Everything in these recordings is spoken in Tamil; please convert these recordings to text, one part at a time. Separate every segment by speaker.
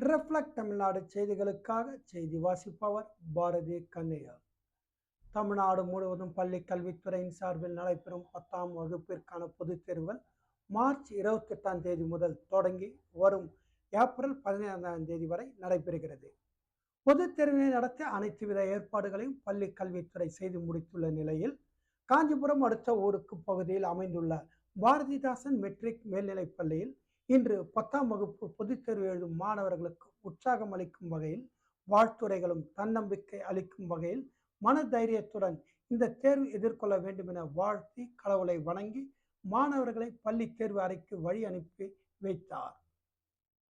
Speaker 1: ரிஃப்ளெக்ட் தமிழ்நாடு செய்திகளுக்காக செய்தி வாசிப்பவர் பாரதி கண்ணையா. தமிழ்நாடு முழுவதும் பள்ளி கல்வித்துறையின் சார்பில் நடைபெறும் பத்தாம் வகுப்பிற்கான பொதுத் தேர்வுகள் மார்ச் இருபத்தெட்டாம் தேதி முதல் தொடங்கி வரும் ஏப்ரல் பதினைந்தாம் தேதி வரை நடைபெறுகிறது. பொதுத் தேர்வினை நடத்த அனைத்து வித ஏற்பாடுகளையும் பள்ளி கல்வித்துறை செய்து முடித்துள்ள நிலையில் காஞ்சிபுரம் அடுத்த ஊருக்கு பகுதியில் அமைந்துள்ள பாரதிதாசன் மெட்ரிக் மேல்நிலைப் பள்ளியில் இன்று பத்தாம் வகுப்பு பொதுத் தேர்வு எழுதும் மாணவர்களுக்கு உற்சாகம் அளிக்கும் வகையில் வாழ்த்துரைகளும் தன்னம்பிக்கை அளிக்கும் வகையில் மன தைரியத்துடன் இந்த தேர்வு எதிர்கொள்ள வேண்டும் என வாழ்த்தி கடவுளை வணங்கி மாணவர்களை பள்ளி தேர்வு அறைக்கு வழி அனுப்பி வைத்தார்.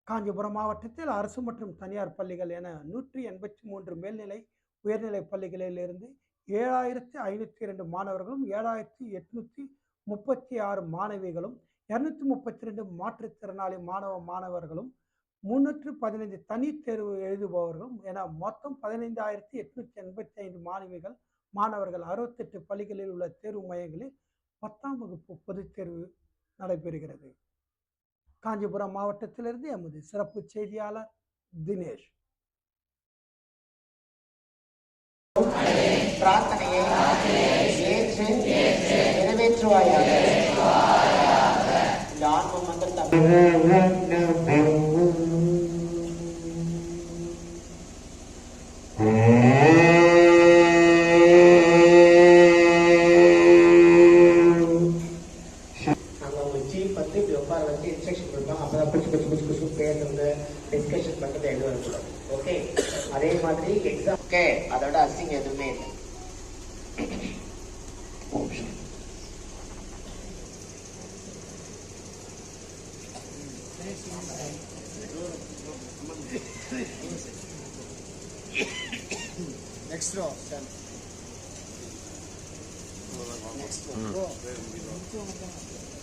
Speaker 1: காஞ்சிபுரம் மாவட்டத்தில் அரசு மற்றும் தனியார் பள்ளிகள் என நூற்றி எண்பத்தி மூன்று மேல்நிலை உயர்நிலை பள்ளிகளில் இருந்து ஏழாயிரத்தி ஐநூற்றி இரண்டு மாணவர்களும் ஏழாயிரத்தி எட்நூற்றி முப்பத்தி ஆறு மாணவிகளும் இரநூத்தி முப்பத்தி ரெண்டு மாற்றுத்திறனாளி மாணவ மாணவர்களும் முன்னூற்று பதினைந்து தனி தேர்வு எழுதுபவர்களும் என மொத்தம் பதினைந்தாயிரத்தி எட்நூத்தி எண்பத்தி ஐந்து மாணவிகள் மாணவர்கள் அறுபத்தெட்டு பள்ளிகளில் உள்ள தேர்வு மையங்களில் பத்தாம் வகுப்பு பொதுத் தேர்வு நடைபெறுகிறது. காஞ்சிபுரம் மாவட்டத்திலிருந்து எமது சிறப்பு செய்தியாளர் தினேஷ்.
Speaker 2: பிரார்த்தனையை நிறைவேற்றுவாயாக. இந்த ஆன்ம மந்திரத்தை டிஸ்கஷன் பண்றது எழுத வரக்கூடாது ஓகே அதே மாதிரி எக்ஸாம் ஓகே அதோட அசிங்கம் எதுவுமே இல்லை.
Speaker 3: Next row. Stand. Next row. Go.